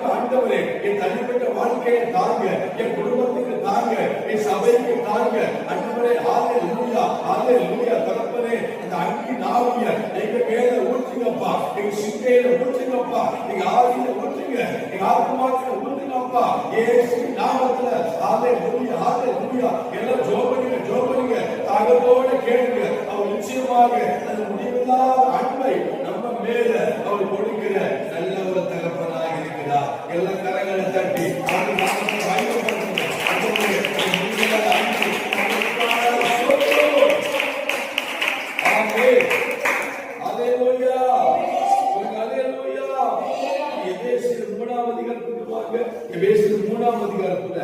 அன்பு ஆண்டவரே என் தனிப்பட்ட வாழ்க்கையை தாங்க என் குடும்பத்துக்கு தாங்க என் சபைக்கு தாங்க. அன்பரே ஆலே லூயா ஆலே லூயா தகப்பனே அந்த அன்பின் ஆவிய எங்க மேல ஊற்றுங்கப்பா எங்க சிந்தையில ஊற்றுங்கப்பா எங்க ஆவியில ஊற்றுங்க எங்க ஆத்மாத்துல ஊற்றுங்கப்பா. ஏசு நாமத்துல ஆலே லூயா ஆலே லூயா எல்லாம் ஜோபனிங்க ஜோபனிங்க. தாகத்தோட கேளுங்க. அவர் நிச்சயமாக அது மூணாம் அதிகாரத்துக்கு வாங்க. எபேசியர் மூணாம் அதிகாரத்துல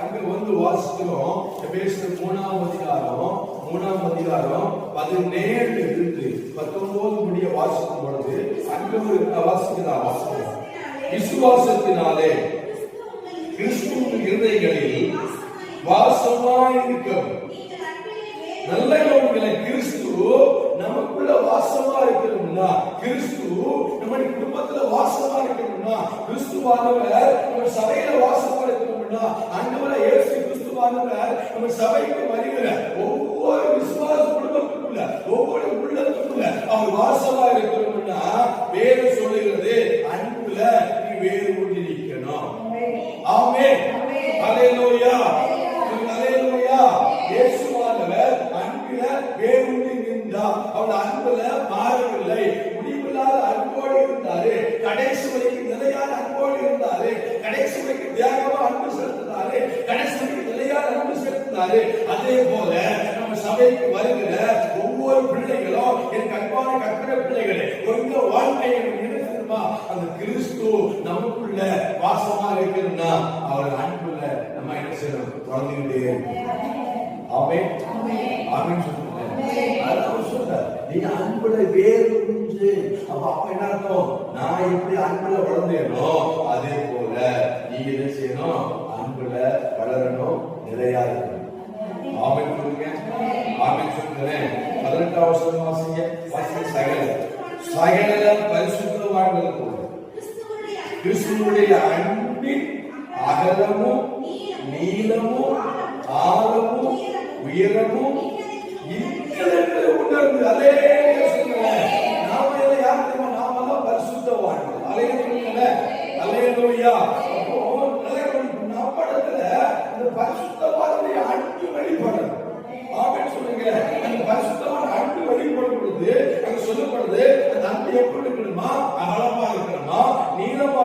அங்க வந்து வாசிக்கிறோம். எபேசியர் மூணாம் அதிகாரம் மூணாம் அதிகாரம் பதினேழு இருந்து பத்தொன்பது முடிய வாசிக்கும் பொழுது அங்க ஒரு வாசிக்கிறா வாசிக்கிறோம் விசுவாசத்தினாலே கிறிஸ்துவின் இருதயங்களில் வாசமாயிருக்கும். நல்ல கிறிஸ்து நம்முடைய குடும்பத்துல வாசமா இருக்கணும்னா கிறிஸ்துவானவர் நம்ம சபையில வாசமா இருக்கணும்னா ஆண்டவரை இயேசு கிறிஸ்துவானவர் நம்ம சபைக்கு வருகிற ஒவ்வொரு விசுவாச குடும்பத்துக்குள்ள ஒவ்வொரு உள்ளத்துக்குள்ள அவர் வாசமா இருக்கணும்னா வேறு சொல்லுகிறது அன்புல நீ வேறு கொண்டிருக்கணும் ஆமே ஹalleluya. ஹalleluya. இயேசுவானவர் அன்பில வேரூன்றி நின்றார். அவள் அன்புல மாறவில்லை. அன்பு அதே போல நம்ம சபைக்கு வருகிற ஒவ்வொரு பிள்ளைகளும் என் கண்பான கற்பனை பிள்ளைகளே உங்க வாழ்க்கையை தெரியுமா அந்த கிறிஸ்து நமக்குள்ள வாசமா இருக்குன்னா அவர் அன்புல நம்ம என்ன செய்யணும்? தொடர்ந்துகிட்டே ஆமென். அப்படின்னு சொல்லுங்க. அதான் அவர் சொல்றார் நீ அன்புல வேறு அப்ப அப்ப என்ன அர்த்தம்? நான் எப்படி அன்புல வளர்ந்தேனோ ಆಮೇಲೆ ಆಮೇಲೆ ಅಂದರೆ ಹದಿನೆಂಟು ವರ್ಷದ ವಾಸಿಗೆ ವಾಸಿಗೆ ಸಾಗಲ್ಲ ಸಾಗಲ್ಲ ಪರಿಶುದ್ಧವಾಗಿರಬೇಕು కృష్ణుడి అన్ని అగలము నీలము ఆలము ఉయరము ఇంకెళ్ళే ఉండదు అదే నామ యాత్ర నామల పరిశుద్ధవాడు అలే అలే లోయ சொல்லிக் கொடுத்து அந்த அன்பு எப்படி